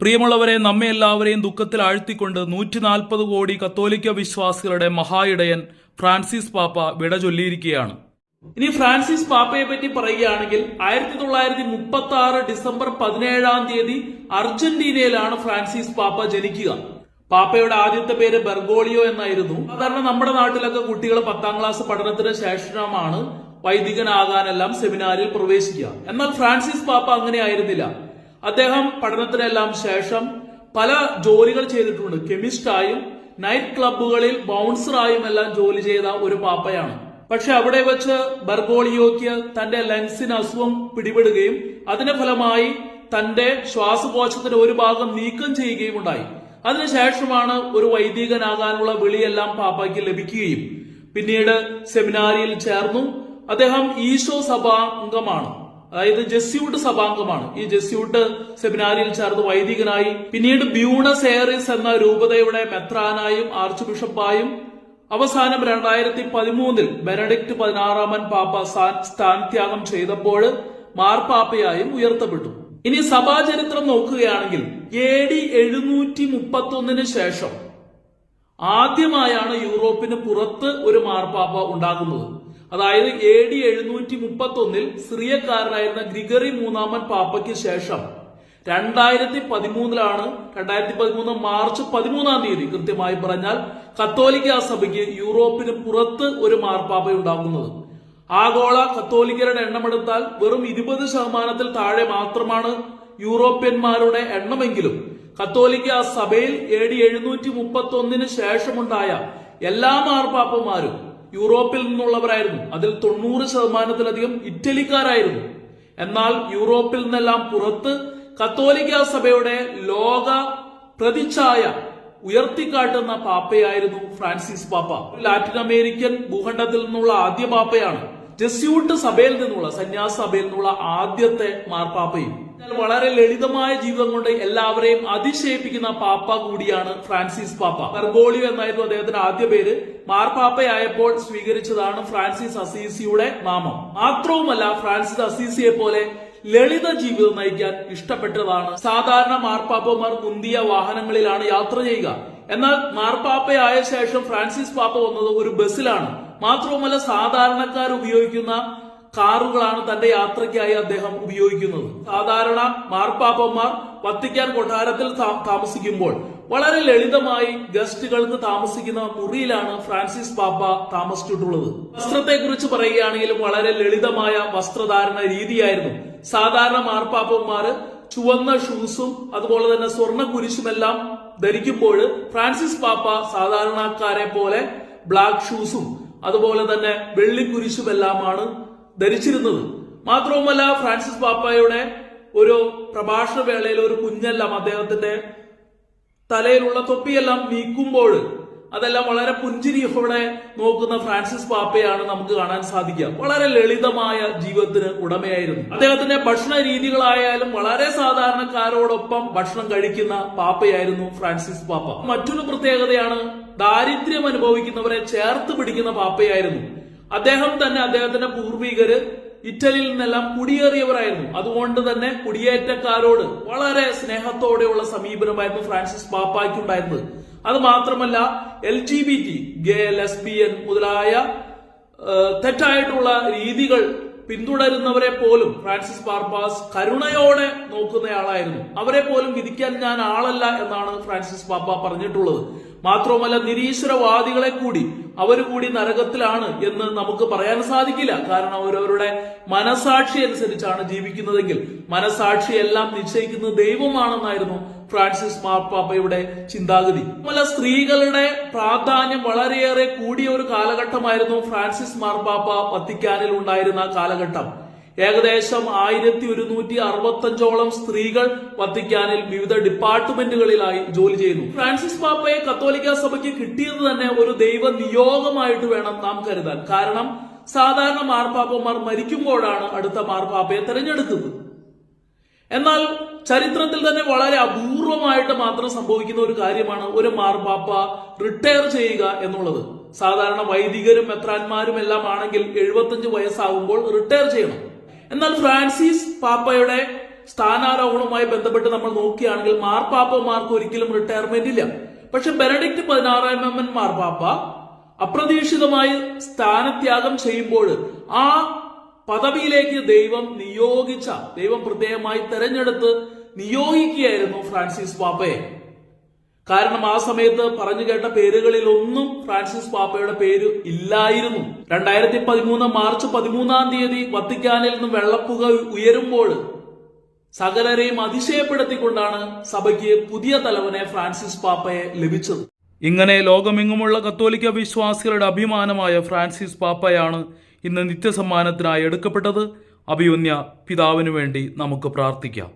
പ്രിയമുള്ളവരെ നമ്മെ എല്ലാവരെയും ദുഃഖത്തിൽ ആഴ്ത്തിക്കൊണ്ട് നൂറ്റി നാൽപ്പത് കോടി കത്തോലിക്ക വിശ്വാസികളുടെ മഹായിടയൻ ഫ്രാൻസിസ് പാപ്പ വിട ചൊല്ലിയിരിക്കുകയാണ്. ഇനി ഫ്രാൻസിസ് പാപ്പയെ പറ്റി പറയുകയാണെങ്കിൽ ആയിരത്തി തൊള്ളായിരത്തി മുപ്പത്തി ആറ് ഡിസംബർ പതിനേഴാം തീയതി അർജന്റീനയിലാണ് ഫ്രാൻസിസ് പാപ്പ ജനിക്കുക. പാപ്പയുടെ ആദ്യത്തെ പേര് ബെർഗോളിയോ എന്നായിരുന്നു. സാധാരണ നമ്മുടെ നാട്ടിലൊക്കെ കുട്ടികൾ പത്താം ക്ലാസ് പഠനത്തിന് ശേഷമാണ് വൈദികനാകാനെല്ലാം സെമിനാരിൽ പ്രവേശിക്കുക. എന്നാൽ ഫ്രാൻസിസ് പാപ്പ അങ്ങനെ ആയിരുന്നില്ല. അദ്ദേഹം പഠനത്തിനെല്ലാം ശേഷം പല ജോലികൾ ചെയ്തിട്ടുണ്ട്. കെമിസ്റ്റായും നൈറ്റ് ക്ലബ്ബുകളിൽ ബൗൺസറായും എല്ലാം ജോലി ചെയ്ത ഒരു പാപ്പയാണ്. പക്ഷെ അവിടെ വെച്ച് ബർഗോളിയോക്ക് തന്റെ ലങ്സിന് അസുഖം പിടിപെടുകയും അതിന്റെ ഫലമായി തന്റെ ശ്വാസകോശത്തിന്റെ ഒരു ഭാഗം നീക്കം ചെയ്യുകയും ഉണ്ടായി. അതിനുശേഷമാണ് ഒരു വൈദികനാകാനുള്ള വിളിയെല്ലാം പാപ്പയ്ക്ക് ലഭിക്കുകയും. പിന്നീട് സെമിനാരിയിൽ ചേർന്നു. അദ്ദേഹം ഈശോ സഭാംഗമാണ് അതായത് ജെസ്യൂട്ട് സഭാംഗമാണ്. ഈ ജെസ്യൂട്ട് സെമിനാരിയിൽ ചേർന്ന് വൈദികനായി പിന്നീട് ബ്യൂണസ് എയറിസ് എന്ന രൂപതയുടെ മെത്രാനായും ആർച്ച് ബിഷപ്പായും അവസാനം രണ്ടായിരത്തി പതിമൂന്നിൽ ബെനഡിക്ട് പതിനാറാമൻ പാപ്പ സ്ഥാനത്യാഗം ചെയ്തപ്പോൾ മാർപ്പാപ്പയായും ഉയർത്തപ്പെട്ടു. ഇനി സഭാചരിത്രം നോക്കുകയാണെങ്കിൽ എ ഡി എഴുന്നൂറ്റി മുപ്പത്തി ഒന്നിന് ശേഷം ആദ്യമായാണ് യൂറോപ്പിന് പുറത്ത് ഒരു മാർപ്പാപ്പ ഉണ്ടാകുന്നത്. അതായത് എ ഡി എഴുന്നൂറ്റി മുപ്പത്തി ഒന്നിൽ സിറിയക്കാരനായിരുന്ന ഗ്രിഗറി മൂന്നാമൻ പാപ്പയ്ക്ക് ശേഷം രണ്ടായിരത്തി പതിമൂന്നിലാണ് രണ്ടായിരത്തി പതിമൂന്ന് മാർച്ച് പതിമൂന്നാം തീയതി കൃത്യമായി പറഞ്ഞാൽ കത്തോലിക്ക സഭയ്ക്ക് യൂറോപ്പിന് പുറത്ത് ഒരു മാർപ്പാപ്പ ഉണ്ടാകുന്നത്. ആഗോള കത്തോലിക്കരുടെ എണ്ണമെടുത്താൽ വെറും ഇരുപത് ശതമാനത്തിൽ താഴെ മാത്രമാണ് യൂറോപ്യന്മാരുടെ എണ്ണമെങ്കിലും. കത്തോലിക്ക സഭയിൽ എ ഡി എഴുന്നൂറ്റി മുപ്പത്തി ഒന്നിന് ശേഷമുണ്ടായ എല്ലാ മാർപ്പാപ്പന്മാരും യൂറോപ്പിൽ നിന്നുള്ളവരായിരുന്നു. അതിൽ തൊണ്ണൂറ് ശതമാനത്തിലധികം ഇറ്റലിക്കാരായിരുന്നു. എന്നാൽ യൂറോപ്പിൽ നിന്നെല്ലാം പുറത്ത് കത്തോലിക്ക സഭയുടെ ലോക പ്രതിച്ഛായ ഉയർത്തിക്കാട്ടുന്ന പാപ്പയായിരുന്നു ഫ്രാൻസിസ് പാപ്പ. ലാറ്റിൻ അമേരിക്കൻ ഭൂഖണ്ഡത്തിൽ നിന്നുള്ള ആദ്യ പാപ്പയാണ്. ജസ്യൂട്ട് സഭയിൽ നിന്നുള്ള സന്യാസ സഭയിൽ നിന്നുള്ള ആദ്യത്തെ മാർപ്പാപ്പയും. വളരെ ലളിതമായ ജീവിതം കൊണ്ട് എല്ലാവരെയും അതിശയിപ്പിക്കുന്ന പാപ്പ കൂടിയാണ് ഫ്രാൻസിസ് പാപ്പ. ബർഗോളിയോ എന്നായിരുന്നു അദ്ദേഹത്തിന്റെ ആദ്യ പേര്. മാർപ്പാപ്പയായപ്പോൾ സ്വീകരിച്ചതാണ് ഫ്രാൻസിസ് അസീസിയുടെ നാമം. മാത്രവുമല്ല ഫ്രാൻസിസ് അസീസിയെ പോലെ ലളിത ജീവിതം നയിക്കാൻ ഇഷ്ടപ്പെട്ടതാണ്. സാധാരണ മാർപ്പാപ്പമാർ മുന്തിയ വാഹനങ്ങളിലാണ് യാത്ര ചെയ്യുക. എന്നാൽ മാർപ്പാപ്പയായ ശേഷം ഫ്രാൻസിസ് പാപ്പ വന്നത് ഒരു ബസ്സിലാണ്. മാത്രവുമല്ല സാധാരണക്കാർ ഉപയോഗിക്കുന്ന കാറുകളാണ് തന്റെ യാത്രയ്ക്കായി അദ്ദേഹം ഉപയോഗിക്കുന്നത്. സാധാരണ മാർപ്പാപ്പന്മാർ വത്തിക്കാൻ കൊട്ടാരത്തിൽ താമസിക്കുമ്പോൾ വളരെ ലളിതമായി ഗസ്റ്റുകൾക്ക് താമസിക്കുന്ന മുറിയിലാണ് ഫ്രാൻസിസ് പാപ്പ താമസിച്ചിട്ടുള്ളത്. വസ്ത്രത്തെ കുറിച്ച് പറയുകയാണെങ്കിലും വളരെ ലളിതമായ വസ്ത്രധാരണ രീതിയായിരുന്നു. സാധാരണ മാർപ്പാപ്പന്മാര് ചുവന്ന ഷൂസും അതുപോലെ തന്നെ സ്വർണ കുരിശുമെല്ലാം ധരിക്കുമ്പോൾ ഫ്രാൻസിസ് പാപ്പ സാധാരണക്കാരെ പോലെ ബ്ലാക്ക് ഷൂസും അതുപോലെ തന്നെ വെള്ളിക്കുരിശുമെല്ലാമാണ് ധരിച്ചിരുന്നത്. മാത്രവുമല്ല ഫ്രാൻസിസ് പാപ്പായുടെ ഒരു പ്രഭാഷണ വേളയിൽ ഒരു കുഞ്ഞെല്ലാം അദ്ദേഹത്തിന്റെ തലയിലുള്ള തൊപ്പിയെല്ലാം നീക്കുമ്പോൾ അതെല്ലാം വളരെ പുഞ്ചിരിയോടെ നോക്കുന്ന ഫ്രാൻസിസ് പാപ്പയാണ് നമുക്ക് കാണാൻ സാധിക്കുക. വളരെ ലളിതമായ ജീവിതത്തിന് ഉടമയായിരുന്നു. അദ്ദേഹത്തിന്റെ ഭക്ഷണ രീതികളായാലും വളരെ സാധാരണക്കാരോടൊപ്പം ഭക്ഷണം കഴിക്കുന്ന പാപ്പയായിരുന്നു ഫ്രാൻസിസ് പാപ്പ. മറ്റൊരു പ്രത്യേകതയാണ് ദാരിദ്ര്യം അനുഭവിക്കുന്നവരെ ചേർത്ത് പിടിക്കുന്ന പാപ്പയായിരുന്നു. അദ്ദേഹം തന്നെ അദ്ദേഹത്തിന്റെ പൂർവികര് ഇറ്റലിയിൽ നിന്നെല്ലാം കുടിയേറിയവരായിരുന്നു. അതുകൊണ്ട് തന്നെ കുടിയേറ്റക്കാരോട് വളരെ സ്നേഹത്തോടെയുള്ള സമീപനമായിരുന്നു ഫ്രാൻസിസ് പാപ്പായ്ക്കുണ്ടായിരുന്നത് അത് മാത്രമല്ല L G B T gay lesbian മുതലായ തെറ്റായിട്ടുള്ള രീതികൾ പിന്തുടരുന്നവരെ പോലും ഫ്രാൻസിസ് പാർപ്പാസ് കരുണയോടെ നോക്കുന്നയാളായിരുന്നു. അവരെ പോലും വിധിക്കാൻ ഞാൻ ആളല്ല എന്നാണ് ഫ്രാൻസിസ് പാപ്പ പറഞ്ഞിട്ടുള്ളത്. മാത്രവുമല്ല നിരീശ്വരവാദികളെ കൂടി അവർ കൂടി നരകത്തിലാണ് എന്ന് നമുക്ക് പറയാൻ സാധിക്കില്ല. കാരണം അവരവരുടെ മനസാക്ഷി അനുസരിച്ചാണ് ജീവിക്കുന്നതെങ്കിൽ മനസാക്ഷി എല്ലാം നിശ്ചയിക്കുന്നത് ദൈവമാണെന്നായിരുന്നു ഫ്രാൻസിസ് മാർപ്പാപ്പയുടെ ചിന്താഗതി. അതുപോലെ സ്ത്രീകളുടെ പ്രാധാന്യം വളരെയേറെ കൂടിയ ഒരു കാലഘട്ടമായിരുന്നു ഫ്രാൻസിസ് മാർപ്പാപ്പ വത്തിക്കാനിൽ ഉണ്ടായിരുന്ന കാലഘട്ടം. ഏകദേശം ആയിരത്തി ഒരുന്നൂറ്റി അറുപത്തഞ്ചോളം സ്ത്രീകൾ വത്തിക്കാനിൽ വിവിധ ഡിപ്പാർട്ട്മെന്റുകളിലായി ജോലി ചെയ്യുന്നു. ഫ്രാൻസിസ് പാപ്പയെ കത്തോലിക്ക സഭയ്ക്ക് കിട്ടിയത് തന്നെ ഒരു ദൈവ നിയോഗമായിട്ട് വേണം നാം കരുതാൻ. കാരണം സാധാരണ മാർപ്പാപ്പമാർ മരിക്കുമ്പോഴാണ് അടുത്ത മാർപ്പാപ്പയെ തെരഞ്ഞെടുക്കുന്നത് എന്നാൽ ചരിത്രത്തിൽ തന്നെ വളരെ അപൂർവമായിട്ട് മാത്രം സംഭവിക്കുന്ന ഒരു കാര്യമാണ് ഒരു മാർപ്പാപ്പ റിട്ടയർ ചെയ്യുക എന്നുള്ളത്. സാധാരണ വൈദികരും മെത്രാന്മാരും എല്ലാം ആണെങ്കിൽ എഴുപത്തഞ്ച് വയസ്സാകുമ്പോൾ റിട്ടയർ ചെയ്യണം. എന്നാൽ ഫ്രാൻസിസ് പാപ്പയുടെ സ്ഥാനാരോഹണവുമായി ബന്ധപ്പെട്ട് നമ്മൾ നോക്കുകയാണെങ്കിൽ മാർപ്പാപ്പമാർക്ക് ഒരിക്കലും റിട്ടയർമെന്റ് ഇല്ല. പക്ഷെ ബെനഡിക്ട് പതിനാറാമൻ മാർപ്പാപ്പ അപ്രതീക്ഷിതമായി സ്ഥാനത്യാഗം ചെയ്യുമ്പോൾ ആ പദവിയിലേക്ക് ദൈവം നിയോഗിച്ച ദൈവം പ്രത്യേകമായി തെരഞ്ഞെടുത്ത് നിയോഗിക്കുകയായിരുന്നു ഫ്രാൻസിസ് പാപ്പയെ കാരണം ആ സമയത്ത് പറഞ്ഞു കേട്ട പേരുകളിൽ ഒന്നും ഫ്രാൻസിസ് പാപ്പയുടെ പേര് ഇല്ലായിരുന്നു. രണ്ടായിരത്തി പതിമൂന്ന് മാർച്ച് പതിമൂന്നാം തീയതി വത്തിക്കാനിൽ നിന്ന് വെള്ളപ്പുക ഉയരുമ്പോൾ സകലരെയും അതിശയപ്പെടുത്തിക്കൊണ്ടാണ് സഭയ്ക്ക് പുതിയ തലവനെ ഫ്രാൻസിസ് പാപ്പയെ ലഭിച്ചത്. ഇങ്ങനെ ലോകമെങ്ങുമുള്ള കത്തോലിക്ക വിശ്വാസികളുടെ അഭിമാനമായ ഫ്രാൻസിസ് പാപ്പയാണ് ഇന്ന് നിത്യസമ്മാനത്തിനായി എടുക്കപ്പെട്ടത് അഭിയുന്യ പിതാവിനു വേണ്ടി നമുക്ക് പ്രാർത്ഥിക്കാം.